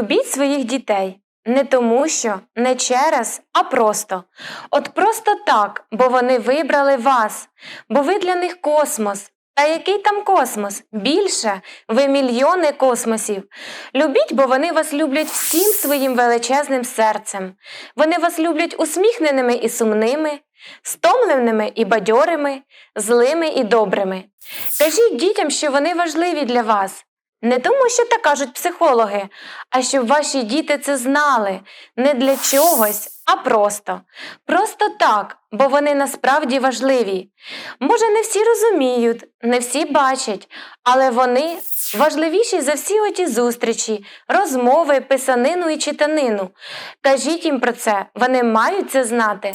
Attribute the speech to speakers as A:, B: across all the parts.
A: Любіть своїх дітей. Не тому, що, не через, а просто. От просто так, бо вони вибрали вас, бо ви для них космос. Та який там космос? Більше, ви мільйони космосів. Любіть, бо вони вас люблять всім своїм величезним серцем. Вони вас люблять усміхненими і сумними, стомленими і бадьорими, злими і добрими. Кажіть дітям, що вони важливі для вас. Не тому, що так кажуть психологи, а щоб ваші діти це знали не для чогось, а просто. Просто так, бо вони насправді важливі. Може, не всі розуміють, не всі бачать, але вони важливіші за всі оті зустрічі, розмови, писанину і читанину. Кажіть їм про це, вони мають це знати.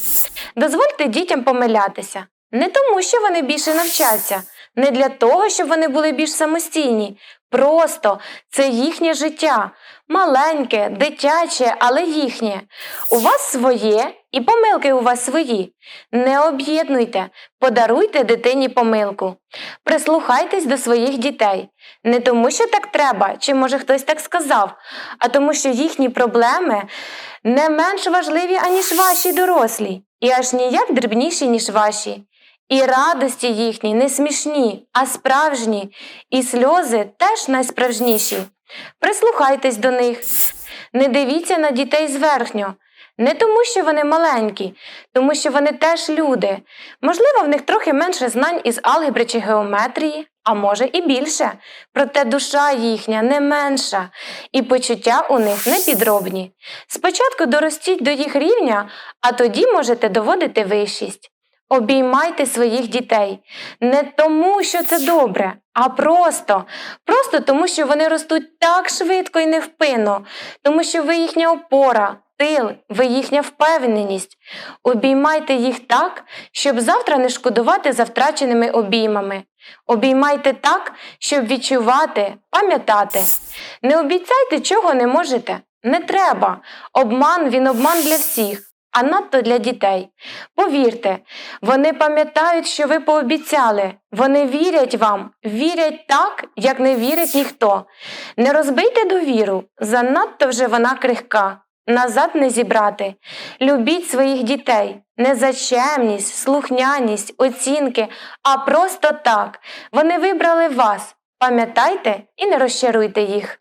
A: Дозвольте дітям помилятися. Не тому, що вони більше навчаться, не для того, щоб вони були більш самостійні. Просто це їхнє життя, маленьке, дитяче, але їхнє. У вас своє і помилки у вас свої. Не об'єднуйте, подаруйте дитині помилку. Прислухайтесь до своїх дітей. Не тому, що так треба, чи може хтось так сказав, а тому, що їхні проблеми не менш важливі, аніж ваші дорослі, і аж ніяк дрібніші, ніж ваші. І радості їхні не смішні, а справжні, і сльози теж найсправжніші. Прислухайтесь до них, не дивіться на дітей зверхньо, не тому, що вони маленькі, тому що вони теж люди. Можливо, в них трохи менше знань із алгебри чи геометрії, а може і більше. Проте душа їхня не менша, і почуття у них не підробні. Спочатку доростіть до їх рівня, а тоді можете доводити вищість. Обіймайте своїх дітей не тому, що це добре, а просто, просто тому, що вони ростуть так швидко і невпинно, тому що ви їхня опора, тил, ви їхня впевненість. Обіймайте їх так, щоб завтра не шкодувати за втраченими обіймами. Обіймайте так, щоб відчувати, пам'ятати. Не обіцяйте, чого не можете. Не треба. Обман він обман для всіх а надто для дітей. Повірте, вони пам'ятають, що ви пообіцяли, вони вірять вам, вірять так, як не вірить ніхто. Не розбийте довіру, занадто вже вона крихка. Назад не зібрати. Любіть своїх дітей, не за чемність, слухняність, оцінки, а просто так. Вони вибрали вас. Пам'ятайте і не розчаруйте їх.